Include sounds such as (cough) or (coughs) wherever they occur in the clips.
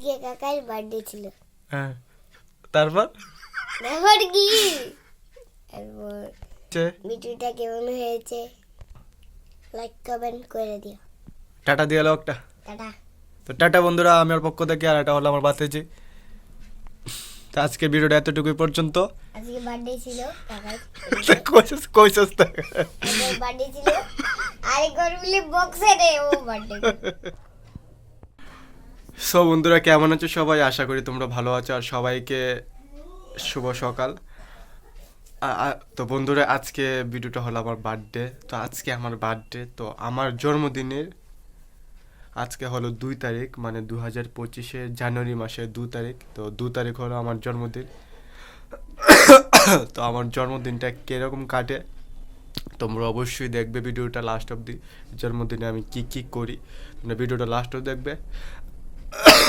গিয়ে কাকার বার্থডে ছিল। হ্যাঁ। তারপর? তারপর কি? তারপর ভিডিওটা কেমন হয়েছে? লাইক কমেন্ট করে দিও। টাটা দিয়ে এলো একটা। টাটা। তো টাটা বন্ধুরা আমার পক্ষ থেকে আর এটা হলো আমার বাতেজি তো আজকের ভিডিওটা এতটুকুই পর্যন্ত। আজকে বার্থডে ছিল কইসস তো। বার্থডে ছিল। আরে ঘর মিলে বক্সে রে ও বার্থডে (laughs) সো বন্ধুরা, কেমন আছো সবাই? আশা করি তোমরা ভালো আছো আর সবাইকে শুভ সকাল। তো বন্ধুরা, আজকে ভিডিওটা হলো আমার বার্থডে। তো আজকে আমার বার্থডে, তো আমার জন্মদিনের আজকে হলো দুই তারিখ মানে দু হাজার পঁচিশে জানুয়ারি মাসের দু তারিখ। তো দু তারিখ হলো আমার জন্মদিন। (coughs) তো আমার জন্মদিনটা কীরকম কাটে, তোমরা অবশ্যই দেখবে ভিডিওটা লাস্ট অবধি, জন্মদিনে আমি কি কি করি। তোমরা ভিডিওটা লাস্ট অবধি দেখবে।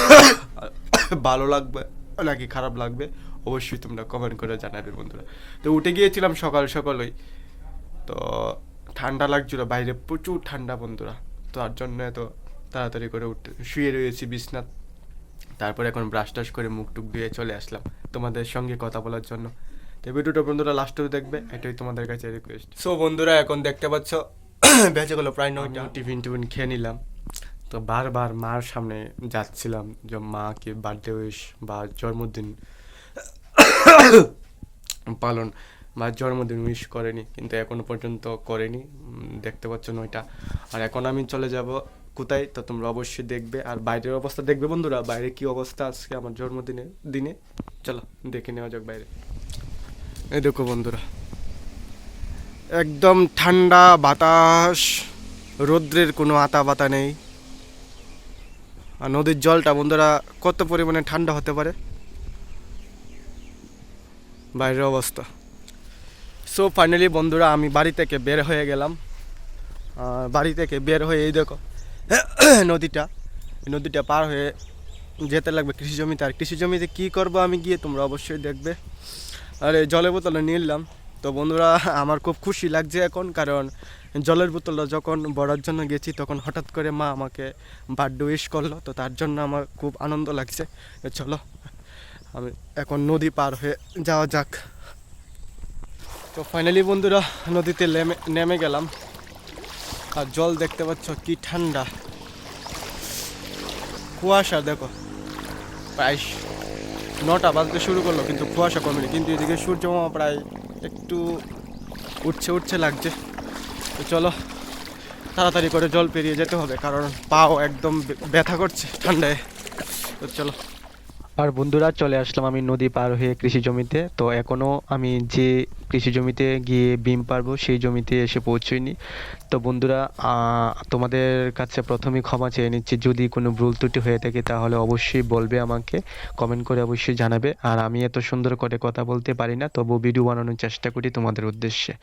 (coughs) ভালো লাগবে, নাকি খারাপ লাগবে, অবশ্যই তোমরা কমেন্ট করে জানাবে বন্ধুরা। তো উঠে গিয়েছিলাম সকাল সকালই। তো ঠান্ডা লাগছিল, বাইরে প্রচুর ঠান্ডা বন্ধুরা। তো তার জন্য তো তাড়াতাড়ি করে উঠতে, শুয়ে রয়েছি বিছনাথ তারপর এখন ব্রাশ টাশ করে মুখ টুক দিয়ে চলে আসলাম তোমাদের সঙ্গে কথা বলার জন্য। তো ভিডিওটা বন্ধুরা লাস্টেও দেখবে, এটাই তোমাদের কাছে রিকোয়েস্ট সো বন্ধুরা, এখন দেখতে পাচ্ছ (coughs) বেঁচে গেলো প্রায় নয়টা। টিফিন টিফিন খেয়ে নিলাম। তো বারবার মার সামনে যাচ্ছিলাম যে মাকে বার্থডে উইশ বা জন্মদিন পালন বা জন্মদিন উইশ করেনি, কিন্তু এখনও পর্যন্ত করেনি। দেখতে পাচ্ছ নয়টা। আর এখন আমি চলে যাব কোথায়? তো তোমরা অবশ্যই দেখবে। আর বাইরের অবস্থা দেখবে বন্ধুরা, বাইরে কি অবস্থা আজকে আমার জন্মদিনে দিনে? চলো, দেখে নেওয়া যাক বাইরে। এই দেখো বন্ধুরা, একদম ঠান্ডা বাতাস, রৌদ্রের কোনো আতা বাতা নেই। নদীর জলটা বন্ধুরা কত পরিমাণে ঠান্ডা হতে পারে? বাইরের অবস্থা। সো ফাইনালি বন্ধুরা, আমি বাড়ি থেকে বের হয়ে গেলাম। বাড়ি থেকে বের হয়ে এই দেখো, (coughs) নদীটা নদীটা পার হয়ে যেতে লাগবে কৃষি জমিতে আর কৃষি জমিতে কী করব আমি গিয়ে তোমরা অবশ্যই দেখবে। আর জলের বোতলে নিলাম। তো বন্ধুরা, আমার খুব খুশি লাগছে এখন, কারণ জলের বোতলটা যখন বড়ার জন্য গেছি, তখন হঠাৎ করে মা আমাকে বার্থডে উইশ করল। তো তার জন্য আমার খুব আনন্দ লাগছে। চলো, আমি এখন নদী পার হয়ে যাওয়া যাক। তো ফাইনালি বন্ধুরা, নদীতে নেমে নেমে গেলাম। আর জল দেখতে পাচ্ছ কি ঠান্ডা। কুয়াশা, দেখো। প্রায় নটা বাজতে শুরু করল, কিন্তু কুয়াশা কমেনি। কিন্তু এদিকে সূর্য প্রায় একটু উঠছে উঠছে লাগছে। তো চলো, তাড়াতাড়ি করে জল পেরিয়ে যেতে হবে, কারণ পাও একদম ব্যথা করছে ঠান্ডায়। তো চলো। আর বন্ধুরা, চলে আসলাম আমি নদী পার হয়ে কৃষি জমিতে। তো এখনও আমি যে কৃষি জমিতে গিয়ে বিম পারব সেই জমিতে এসে পৌঁছইনি। তো বন্ধুরা তোমাদের কাছে প্রথমেই ক্ষমা চেয়ে নিচ্ছি। যদি কোনো ভুল ত্রুটি হয়ে থাকে, তাহলে অবশ্যই বলবে আমাকে। কমেন্ট করে অবশ্যই জানাবে। আর আমি এত সুন্দর করে কথা বলতে পারি না তবু ভিডিও বানানোর চেষ্টা করি তোমাদের উদ্দেশ্যে।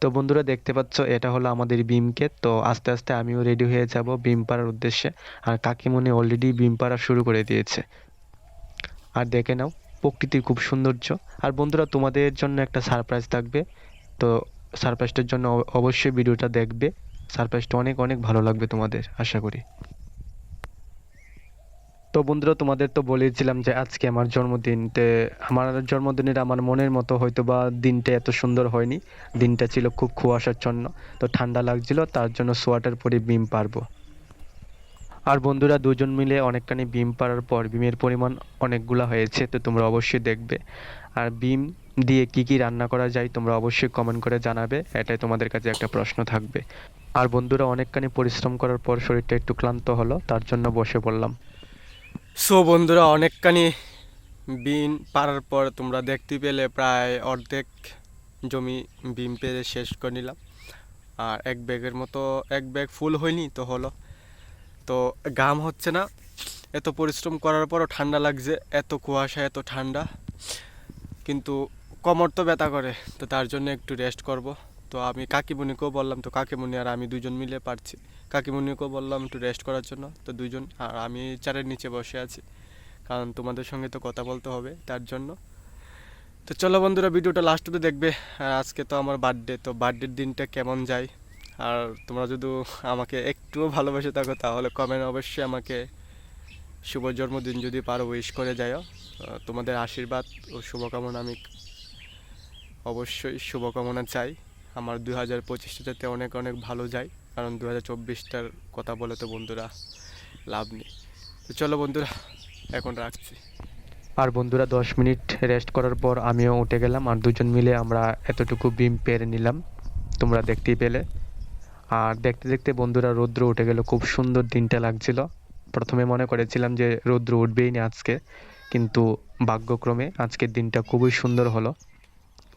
তো বন্ধুরা, দেখতে পাচ্ছ, এটা হলো আমাদের বিমকে। তো আস্তে আস্তে আমিও রেডি হয়ে যাব বিম পাড়ার উদ্দেশ্যে। আর কাকিমনি অলরেডি বিম পাড়া শুরু করে দিয়েছে। আর দেখে নাও, প্রকৃতির খুব সৌন্দর্য। আর বন্ধুরা, তোমাদের জন্য একটা সারপ্রাইজ থাকবে। তো সারপ্রাইজটার জন্য অব- অবশ্যই ভিডিওটা দেখবে। সারপ্রাইজটা অনেক অনেক ভালো লাগবে তোমাদের, আশা করি। তো বন্ধুরা, তোমাদের তো বলেছিলাম যে আজকে আমার জন্মদিন তে আমার জন্মদিনের আমার মনের মতো হয়তো বা দিনটা এত সুন্দর হয়নি। দিনটা ছিল খুব কুয়াশাচ্ছন্ন, তো ঠান্ডা লাগছিল, তার জন্য সোয়াটার পরে বিম পারব। আর বন্ধুরা দুজন মিলে অনেকখানি বিম পাড়ার পর বিমের পরিমাণ অনেকগুলা হয়েছে, তো তোমরা অবশ্যই দেখবে। আর বিম দিয়ে কি কি রান্না করা যায় তোমরা অবশ্যই কমেন্ট করে জানাবে, এটাই তোমাদের কাছে একটা প্রশ্ন থাকবে। আর বন্ধুরা অনেকখানি পরিশ্রম করার পর শরীরটা একটু ক্লান্ত হলো, তার জন্য বসে পড়লাম। সো বন্ধুরা অনেকখানি বিম পারার পর তোমরা দেখতে পেলে প্রায় অর্ধেক জমি বিম পেরে শেষ করে নিলাম। আর এক ব্যাগের মতো, এক ব্যাগ ফুল হয়নি, তো হলো। তো ঘাম হচ্ছে না, এত পরিশ্রম করার পরও ঠান্ডা লাগছে, এত কুয়াশা, এত ঠান্ডা। কিন্তু কমর তো ব্যথা করে, তো তার জন্য একটু রেস্ট করব। তো আমি কাকিমণিকেও বললাম, তো কাকিমণি আর আমি দুজন মিলে পারছি। কাকিমণিকেও বললাম একটু রেস্ট করার জন্য, তো দুজন, আর আমি চারের নিচে বসে আছি। কারণ তোমাদের সঙ্গে তো কথা বলতে হবে তার জন্য। তো চলো বন্ধুরা ভিডিওটা লাস্ট অব্দি দেখবে। আর আজকে তো আমার বার্থডে তো বার্থডের দিনটা কেমন যায়? আর তোমরা যদি আমাকে একটুও ভালোবেসে থাকো, তাহলে কমেন্ট অবশ্যই আমাকে শুভ জন্মদিন যদি পারো উইশ করে যাও তোমাদের আশীর্বাদ ও শুভকামনা আমি অবশ্যই শুভকামনা চাই। আমার দু হাজার পঁচিশটা যাতে অনেক অনেক ভালো যায় কারণ দু হাজার চব্বিশটার কথা বলে তো বন্ধুরা লাভ নেই। তো চলো বন্ধুরা, এখন রাখছি। আর বন্ধুরা, দশ মিনিট রেস্ট করার পর আমিও উঠে গেলাম, আর দুজন মিলে আমরা এতটুকু বিম পেরে নিলাম। তোমরা দেখতেই পেলে। আর দেখতে দেখতে বন্ধুরা রৌদ্র উঠে গেল, খুব সুন্দর দিনটা লাগছিল। প্রথমে মনে করেছিলাম যে রৌদ্র উঠবেই না আজকে, কিন্তু ভাগ্যক্রমে আজকের দিনটা খুবই সুন্দর হলো।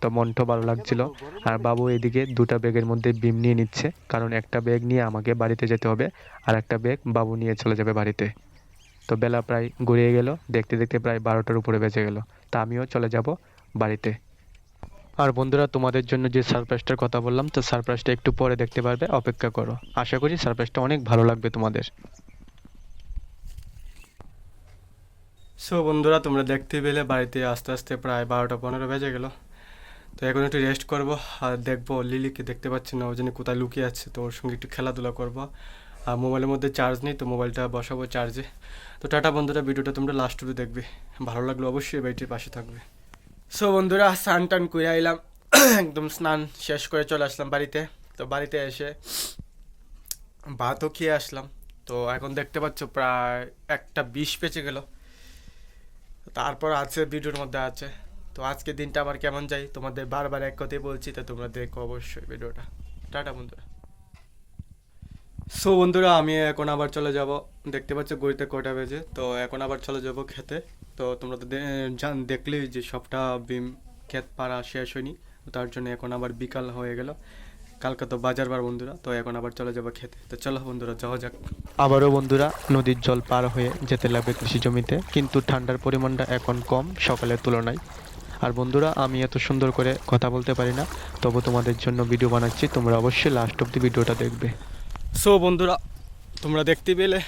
তো মনটা ভালো লাগছিল। আর বাবু এদিকে দুটা ব্যাগের মধ্যে বিম নিয়ে নিচ্ছে, কারণ একটা ব্যাগ নিয়ে আমাকে বাড়িতে যেতে হবে, আর একটা ব্যাগ বাবু নিয়ে চলে যাবে বাড়িতে। তো বেলা প্রায় গড়িয়ে গেল, দেখতে দেখতে প্রায় বারোটার উপরে বেজে গেল। তা আমিও চলে যাব বাড়িতে। আর বন্ধুরা, তোমাদের জন্য যে সারপ্রাইজটার কথা বললাম, তো সারপ্রাইজটা একটু পরে দেখতে পারবে, অপেক্ষা করো। আশা করি সারপ্রাইজটা অনেক ভালো লাগবে তোমাদের। সো বন্ধুরা, তোমরা দেখতে পেলে বাড়িতে আস্তে আস্তে প্রায় বারোটা পনেরো বেজে গেল। তো এখন একটু রেস্ট করব, আর দেখব লিলিকে দেখতে পাচ্ছি না, ও জানি কোথায় লুকিয়ে আছে, তো ওর সঙ্গে একটু খেলাধুলা করব। আর মোবাইলের মধ্যে চার্জ নেই, তো মোবাইলটা বসাবো চার্জে তো টাটা বন্ধুরা, ভিডিওটা তোমরা লাস্ট টুকু দেখবে। ভালো লাগল অবশ্যই বাড়িটির পাশে থাকবে। সো বন্ধুরা, স্নান টান করে আইলাম। (clears throat) একদম স্নান শেষ করে চলে আসলাম বাড়িতে। তো বাড়িতে এসে ভাতও খেয়ে আসলাম। তো এখন দেখতে পাচ্ছ, প্রায় একটা বিষ পেঁচে গেল। তারপর আছে, ভিডিওর মধ্যে আছে। তো আজকে দিনটা আমার কেমন যাই তোমাদের বারবার এক কথাই বলছি, তো তোমরা দেখো অবশ্যই ভিডিওটা। টাটা, বন্ধুরা। সো বন্ধুরা, আমি এখন আবার চলে যাব। দেখতে পাচ্ছ, গড়িতে কয়টা বেজে। তো এখন আবার চলে যাব খেতে। তো তোমরা তো জান দেখলেই যে সবটা বিম ক্ষেত পাড়া শেষ হয়নি। তার জন্য এখন আবার বিকাল হয়ে গেল। কালকে তো বাজার বার বন্ধুরা তো এখন আবার চলে যাব খেতে তো চলো বন্ধুরা যাওয়া যাক। আবারও বন্ধুরা নদীর জল পার হয়ে যেতে লাগবে কৃষি জমিতে কিন্তু ঠান্ডার পরিমাণটা এখন কম সকালের তুলনায়। আর বন্ধুরা আমি এত সুন্দর করে কথা বলতে পারি না তবু তোমাদের জন্য ভিডিও বানাচ্ছি তোমরা অবশ্যই লাস্ট অব্দি ভিডিওটা দেখবে। সো বন্ধুরা তোমরা দেখতে পেলে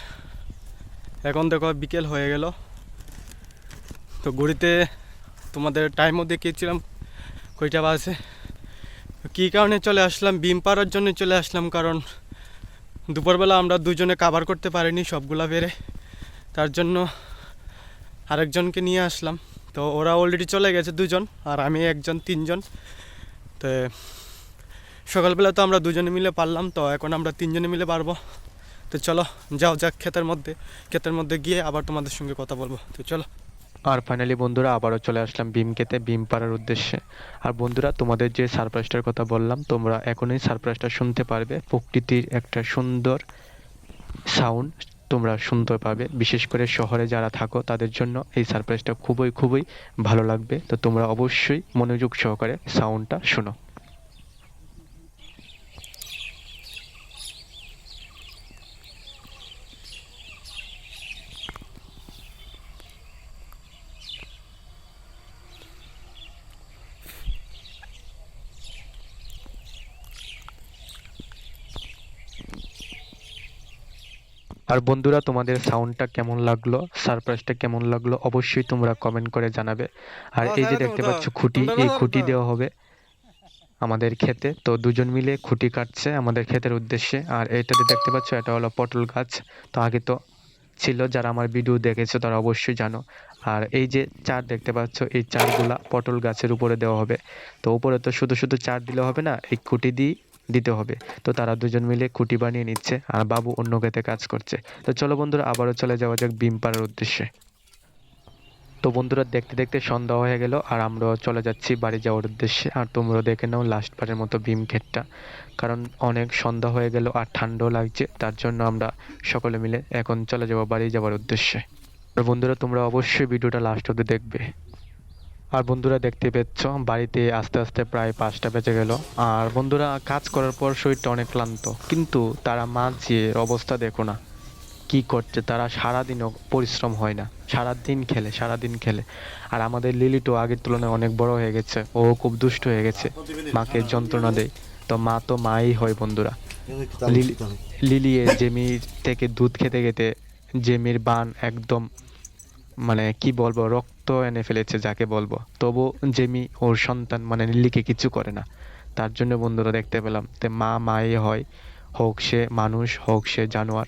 এখন দেখো বিকেল হয়ে গেল। তো ঘুরিতে তোমাদের টাইমও দেখিয়েছিলাম, কয়টা বাজে। কী কারণে চলে আসলাম? বিম পাড়ার জন্য চলে আসলাম কারণ দুপুরবেলা আমরা দুজনে কাভার করতে পারিনি সবগুলা বেড়ে তার জন্য আরেকজনকে নিয়ে আসলাম। তো ওরা অলরেডি চলে গেছে দুজন, আর আমি একজন, তিনজন। তো সকালবেলা তো আমরা দুজনে মিলে পারলাম, তো এখন আমরা তিনজনে মিলে পারব। তো চলো, যাও যাক ক্ষেতের মধ্যে। ক্ষেতের মধ্যে গিয়ে আবার তোমাদের সঙ্গে কথা বলব। তো চলো। আর ফাইনালি বন্ধুরা আবারও চলে আসলাম বিম খেতে বিম পাড়ার উদ্দেশ্যে। আর বন্ধুরা, তোমাদের যে সারপ্রাইজটার কথা বললাম, তোমরা এখনই সারপ্রাইজটা শুনতে পারবে। প্রকৃতির একটা সুন্দর সাউন্ড তোমরা শুনতে পাবে। বিশেষ করে শহরে যারা থাকো, তাদের জন্য এই সারপ্রাইজটা খুবই খুবই ভালো লাগবে। তো তোমরা অবশ্যই মনোযোগ সহকারে সাউন্ডটা শোনো। আর বন্ধুরা তোমাদের সাউন্ডটা কেমন লাগল? সারপ্রাইজটা কেমন লাগল? অবশ্যই তোমরা কমেন্ট করে জানাবে। আর এই যে দেখতে পাচ্ছ খুঁটি এই খুঁটি দেওয়া হবে আমাদের ক্ষেতে। তো দুজন মিলে খুঁটি কাটছে আমাদের ক্ষেতের উদ্দেশ্যে। আর এইটাতে দেখতে পাচ্ছ এটা হলো পটল গাছ। তো আগে তো ছিল যারা আমার ভিডিও দেখেছ তারা অবশ্যই জানো। আর এই যে চার দেখতে পাচ্ছ এই চারগুলা পটল গাছের উপরে দেওয়া হবে। তো উপরে তো শুধু শুধু চার দিলে হবে না এই খুঁটি দিয়ে দিতে হবে। তো তারা দুজন মিলে খুঁটি বানিয়ে নিচ্ছে আর বাবু অন্য ক্ষেতে কাজ করছে। তো চলো বন্ধুরা, আবারও চলে যাওয়া যাক বিম পাড়ার উদ্দেশ্যে। তো বন্ধুরা, দেখতে দেখতে সন্ধ্যা হয়ে গেল আর আমরাও চলে যাচ্ছি বাড়ি যাওয়ার উদ্দেশ্যে। আর তোমরা দেখে নাও লাস্ট বারের মতো ভীম ক্ষেতটা। কারণ অনেক সন্ধ্যা হয়ে গেল আর ঠান্ডাও লাগছে, তার জন্য আমরা সকলে মিলে এখন চলে যাব বাড়ি যাওয়ার উদ্দেশ্যে। বন্ধুরা, তোমরা অবশ্যই ভিডিওটা লাস্ট অব্দি দেখবে। আর বন্ধুরা দেখতে পেয়েছ বাড়িতে আস্তে আস্তে প্রায় পাঁচটা বেজে গেল। আর বন্ধুরা কাজ করার পর শরীরটা অনেক ক্লান্ত কিন্তু তারা মাঝে অবস্থা দেখো না। কি করছে? তারা সারাদিনও পরিশ্রম হয় না। সারাদিন খেলে সারাদিন খেলে। আর আমাদের লিলিটো আগের তুলনায় অনেক বড় হয়ে গেছে। ও খুব দুষ্ট হয়ে গেছে। মাকে যন্ত্রণা দেয়। তো মা তো মাই হয় বন্ধুরা। লিলি লিলিয়ে জেমির থেকে দুধ খেতে খেতে জেমির বান একদম মানে কি বলব, রক্ত এনে ফেলেছে যাকে বলব। তবু জেমি ওর সন্তান মানে লিলিকে কিছু করে না। তার জন্য বন্ধুরা দেখতে পেলাম তে মা মায়ে হয়, হোক সে মানুষ, হোক সে জানোয়ার।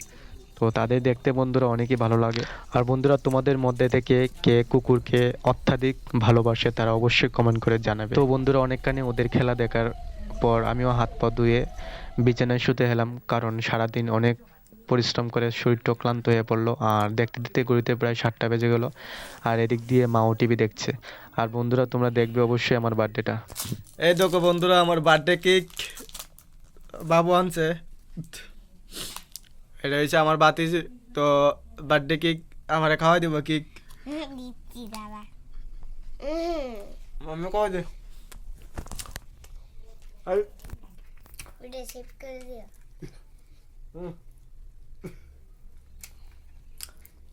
তো তাদের দেখতে বন্ধুরা অনেকই ভালো লাগে। আর বন্ধুরা, তোমাদের মধ্যে থেকে কে কুকুরকে অত্যাধিক ভালোবাসে তারা অবশ্যই কমেন্ট করে জানাবে। তো বন্ধুরা, অনেকখানি ওদের খেলা দেখার পর আমিও হাত পা ধুয়ে বিছানায় শুতে এলাম। কারণ সারাদিন অনেক পরিশ্রম করে শরীরটা ক্লান্ত হয়ে পড়ল। আর দেখতে দেখতে ঘড়িতে প্রায় সাতটা বেজে গেলো। আর এদিক দিয়ে মাও টিভি দেখছে। আর বন্ধুরা তোমরা দেখবে অবশ্যই আমার বার্থডেটা। এই দেখো বন্ধুরা আমার বার্থডে কেক। বাবু আনছে। এটা হয়েছে আমার বাতি তো বার্থডে কেক আমার খাওয়াই দিব কেক। হুম মাম্মি খাওয়াই দে। আর। করে দিও।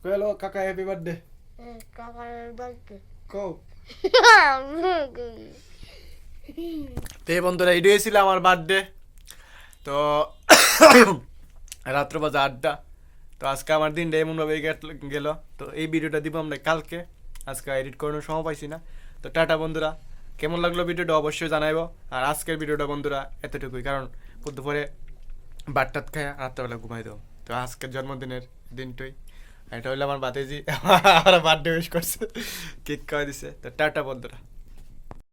হ্যালো কাকা হ্যাপি বার্থডে হুম, কাকার বলতে কও তো বন্ধুরা এটাই ছিল আমার বার্থডে তো রাত্র বাজে আড্ডা তো আজকে আমার দিনটা এমনভাবে গেল। তো এই ভিডিওটা দিব আমরা কালকে। আজকে এডিট করানোর সময় পাইছি না। তো টাটা বন্ধুরা। কেমন লাগল ভিডিওটা অবশ্যই জানাইবো। আর আজকের ভিডিওটা বন্ধুরা এতটুকুই। কারণ দুপুরে বাটটাত খায় রাত্রেবেলা ঘুমাই দেবো। তো আজকের জন্মদিনের দিনটাই। এটা হইল আমার বাতিজি (laughs) আমার বার্থডে উইশ করছে। কেক খাওয়াই দিছে। তো টাটা বন্ধুরা।